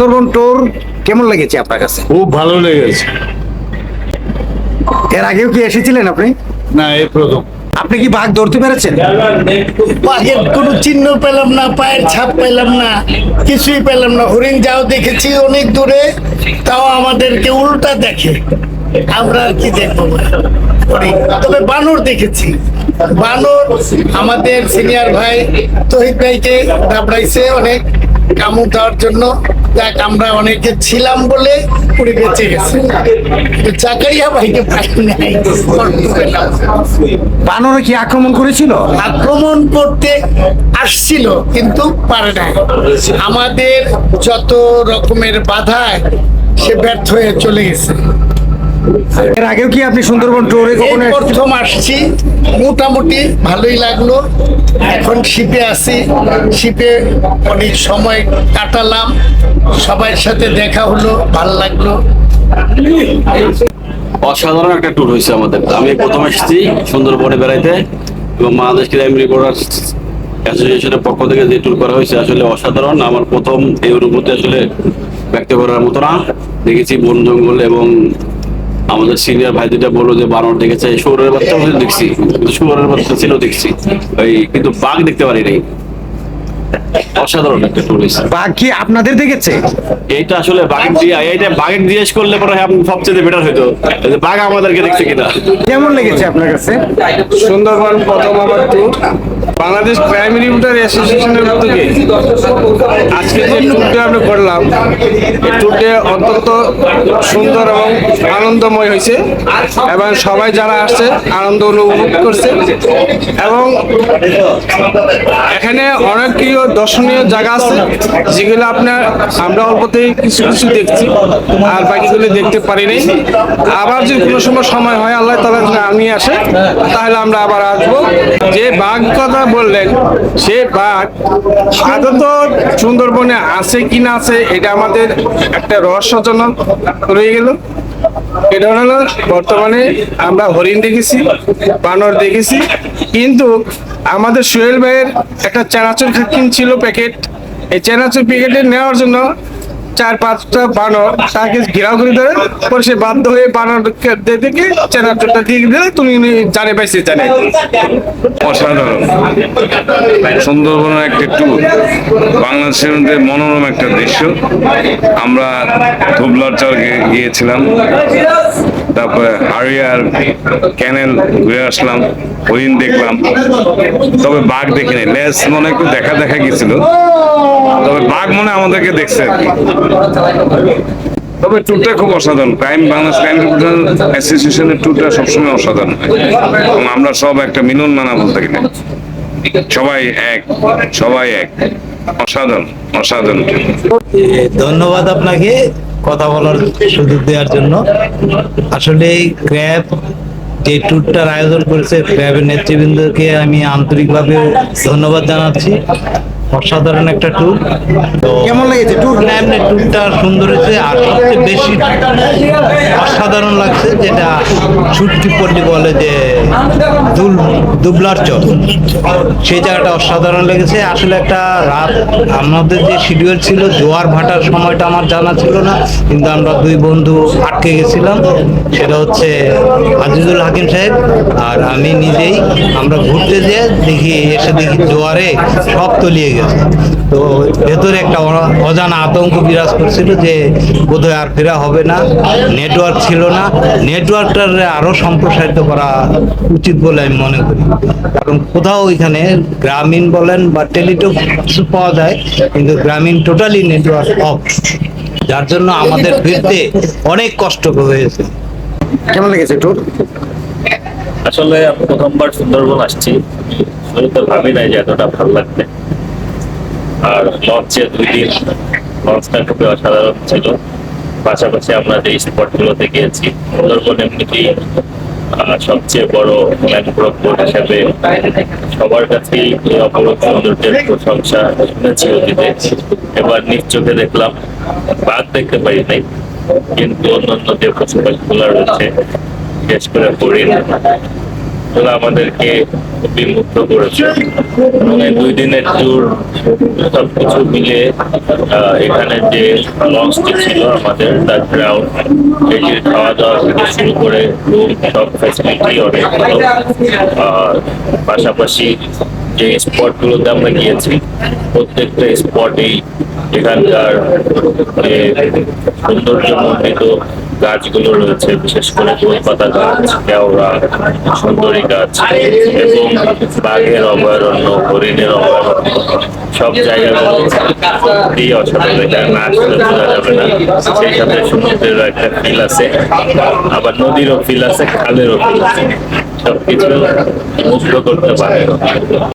Sundarban tour কেমন লেগেছে আপনার কাছে? খুব ভালো লেগেছে। এর আগেও কি এসেছিলেন আপনি? না এই প্রথম। আপনি কি বাঘ ধরতে পেরেছেন? বাঘের কোনো চিহ্ন পেলাম না পায়ের ছাপ পেলাম না কিছুই পেলাম না। হরিণ যাও দেখেছি অনেক দূরে তাও আমাদেরকে উল্টা দেখে। আমরা আর কি দেখব? তবে বানর দেখেছি। বানর আমাদের সিনিয়র ভাই তহিদ ভাইকে দাবড়াইছে অনেক। কামড় দেওয়ার জন্য। যাক আমরা অনেকে ছিলাম বলে উনি বেঁচে গেছে। চাকারিয়া ভাইকে পাই নাই। বানরে কি আক্রমণ করেছিল? আক্রমণ করতে আসছিল কিন্তু পারে নাই। আমাদের যত রকমের বাধায় সে ব্যর্থ হয়ে চলে গেছে। এর আগেও কি আপনি সুন্দরবন ট্যুরে কখনো প্রথম আসছি। মোটামুটি ভালোই লাগল। এখন শিপে আছি। শিপে অনেক সময় কাটালাম। সবার সাথে দেখা হলো ভালো লাগল। অসাধারণ একটা ট্যুর হয়েছে আমাদের। আমি প্রথম এসেছি সুন্দরবনে বেড়াইতে এবং বাংলাদেশ ক্রাইম রিপোর্টার অ্যাসোসিয়েশনের পক্ষ থেকে যে ট্যুর করা হয়েছে আসলে অসাধারণ। আমার প্রথম এই অনুভূতি আসলে ব্যক্ত করার মতো না। দেখেছি বন জঙ্গল এবং আমাদের সিনিয়র ভাই যেটা বলল যে বানর দেখেছে শুয়োরের বাচ্চা দেখছি শুয়ারের বাচ্চা ছিল দেখছি। ওই কিন্তু বাঘ দেখতে পারি নাই অসাধারণ একটা ট্যুর হয়েছে বাঘ কি আপনাদের দেখেছে? এইটা আসলে বাঘের দিয়ে এইটা বাঘের জিজ্ঞেস করলে পরে আপনি সবচেয়ে বেটার হইতো। বাঘ আমাদেরকে দেখছে কিনা। কেমন লেগেছে আপনার কাছে? সুন্দরবন প্রথম আমার ট্যুর বাংলাদেশ ক্রাইম রিপোর্টার অ্যাসোসিয়েশনের উদ্যোগে আজকে যে ট্যুরটা আমরা করলাম এই ট্যুরটা অত্যন্ত সুন্দর এবং আনন্দময় হয়েছে। এবং সবাই যারা আসছে আনন্দ অনুভব করছে। এবং এখানে অনেক কিছু দর্শনীয় জায়গা আছে, যেগুলো আপনার আমরা অল্পতেই কিছু কিছু দেখছি, আর বাকিগুলো দেখতে পারি নাই আবার যদি কোনো সময় সময় হয়, আল্লাহ তালা আমি আসে, তাহলে আমরা আবার আসব। যে বাঘ কথা বললেন, সে বাঘ আদত সুন্দরবনে আছে কি না আছে, এটা আমাদের একটা রহস্যজনক রয়ে গেল। এটা হলো বর্তমানে আমরা হরিণ দেখেছি, বানর দেখেছি, কিন্তু আমাদের সোহেল ভাইয়ের একটা চানাচুর কিনছিল প্যাকেট। এই চানাচুর প্যাকেটে নেওয়ার জন্য চার পাঁচটা বানর তাকে ঘেরাও করে ধরে, পরে সে বাধ্য হয়ে বানর দেখে চানাচুরটা দিয়ে দিলে তুমি জানে পাইছে জানে। অসাধারণ। সুন্দরবনের একটা ট্যুর বাংলাদেশের মধ্যে মনোরম একটা দৃশ্য। আমরা ধুবলার চর গে- গিয়েছিলাম। তারপরে হারিয়ার ক্যানেল ঘুরে আসলাম, হরিণ দেখলাম। তবে বাঘ দেখিনি, লেজ মনে একটু দেখা দেখা গেছিল। তবে বাঘ মনে আমাদেরকে দেখছে তবে ট্যুরটা খুব অসাধারণ। ক্রাইম বাংলাদেশ ক্রাইম অ্যাসোসিয়েশনের ট্যুরটা সবসময় অসাধারণ। এবং আমরা সব একটা মিলন মানা বলতে গেলে। সবাই এক সবাই এক। অসাধারণ অসাধারণ। ধন্যবাদ আপনাকে কথা বলার সুযোগ দেওয়ার জন্য। আসলে ক্র্যাব যে ট্যুরটার আয়োজন করেছে, ক্র্যাবের নেতৃবৃন্দকে আমি আন্তরিকভাবে ধন্যবাদ জানাচ্ছি। অসাধারণ একটা ট্যুর তো কেমন লেগেছে ট্যুর এমনি ট্যুরটা সুন্দর হয়েছে আর সবচেয়ে বেশি অসাধারণ লাগছে যেটা ছুটকি পল্লী বলে যে দুল দুবলার চর। সেই জায়গাটা অসাধারণ লেগেছে। আসলে একটা রাত আমাদের যে শিডিউল ছিল জোয়ার ভাটার সময়টা আমার জানা ছিল না কিন্তু আমরা দুই বন্ধু আটকে গেছিলাম। সেটা হচ্ছে আজিজুল হাকিম সাহেব আর আমি নিজেই। আমরা ঘুরতে যেয়ে দেখি এসে দেখি জোয়ারে সব তলিয়ে গেছে। তো ভেতরে একটা অজানা আতঙ্ক বিরাজ করছিল যে বোধহয় আর ফেরা হবে না নেটওয়ার্ক ছিল না। নেটওয়ার্কটার আরও সম্প্রসারিত করা উচিত বলে আমি মনে করি। কারণ কোথাও এখানে গ্রামীণ বলেন বা টেলিটক কিছু পাওয়া যায় কিন্তু গ্রামীণ টোটালি নেটওয়ার্ক অফ যার জন্য আমাদের ফিরতে অনেক কষ্ট হয়েছে। কেমন লেগেছে ট্যুর আসলে প্রথমবার সুন্দরবন আসছি। ভাবি নাই যে এতটা ভালো লাগবে। আর লঞ্চে দুই দিন লঞ্চটা খুবই অসাধারণ ছিল। পাশাপাশি আমরা যে স্পট গুলোতে গিয়েছি সুন্দরবন এমনিতেই সবচেয়ে বড় ম্যানগ্রোভ বোর্ড হিসাবে সবার কাছেই এই অপরূপ সৌন্দর্যের প্রশংসা শুনেছি অতীতে। এবার নিজ চোখে দেখলাম, বাঘ দেখতে পারি নাই, কিন্তু অন্যান্য যে পশু পাখিগুলো রয়েছে, বিশেষ করে হরিণ এগুলো আমাদেরকে মুগ্ধ করেছে। এই দুই দিনের ট্যুর সবকিছু মিলে আহ, এখানে যে লঞ্চটি ছিল আমাদের তার গ্রাউন্ড এটির খাওয়া দাওয়া থেকে শুরু করে রুম সব ফ্যাসিলিটি অনেক ভালো। আর পাশাপাশি যে স্পটগুলোতে আমরা গিয়েছি প্রত্যেকটা স্পটেই এখানকার যে সৌন্দর্যমণ্ডিত গাছগুলো রয়েছে, বিশেষ করে কলকাতা গাছ, কেওড়া, সুন্দরী গাছ এবং বাঘের অভয়ারণ্য, হরিণের অভয়ারণ্য। সব জায়গাগুলো অসাধারণ এখানে না আসলে বোঝা যাবে না। সেই সাথে সমুদ্রেরও একটা ফিল আছে, আবার নদীরও ফিল আছে, খালেরও ফিল আছে। সবকিছু মুগ্ধ করতে পারে।